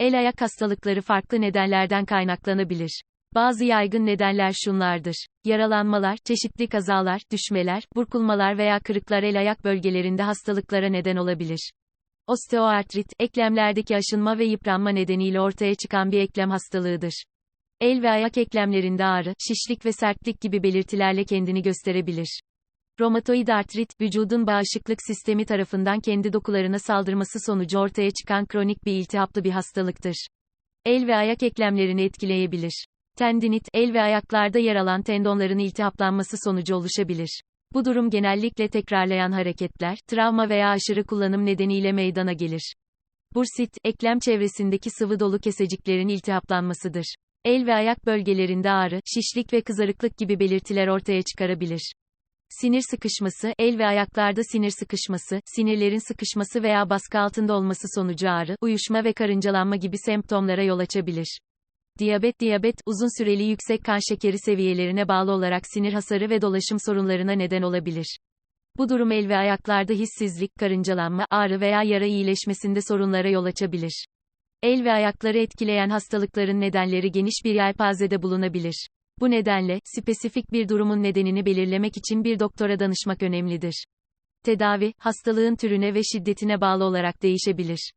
El ayak hastalıkları farklı nedenlerden kaynaklanabilir. Bazı yaygın nedenler şunlardır. Yaralanmalar, çeşitli kazalar, düşmeler, burkulmalar veya kırıklar el ayak bölgelerinde hastalıklara neden olabilir. Osteoartrit, eklemlerdeki aşınma ve yıpranma nedeniyle ortaya çıkan bir eklem hastalığıdır. El ve ayak eklemlerinde ağrı, şişlik ve sertlik gibi belirtilerle kendini gösterebilir. Romatoid artrit, vücudun bağışıklık sistemi tarafından kendi dokularına saldırması sonucu ortaya çıkan kronik bir iltihaplı bir hastalıktır. El ve ayak eklemlerini etkileyebilir. Tendinit, el ve ayaklarda yer alan tendonların iltihaplanması sonucu oluşabilir. Bu durum genellikle tekrarlayan hareketler, travma veya aşırı kullanım nedeniyle meydana gelir. Bursit, eklem çevresindeki sıvı dolu keseciklerin iltihaplanmasıdır. El ve ayak bölgelerinde ağrı, şişlik ve kızarıklık gibi belirtiler ortaya çıkarabilir. Sinir sıkışması, el ve ayaklarda sinir sıkışması, sinirlerin sıkışması veya baskı altında olması sonucu ağrı, uyuşma ve karıncalanma gibi semptomlara yol açabilir. Diyabet Diyabet, uzun süreli yüksek kan şekeri seviyelerine bağlı olarak sinir hasarı ve dolaşım sorunlarına neden olabilir. Bu durum el ve ayaklarda hissizlik, karıncalanma, ağrı veya yara iyileşmesinde sorunlara yol açabilir. El ve ayakları etkileyen hastalıkların nedenleri geniş bir yelpazede bulunabilir. Bu nedenle, spesifik bir durumun nedenini belirlemek için bir doktora danışmak önemlidir. Tedavi, hastalığın türüne ve şiddetine bağlı olarak değişebilir.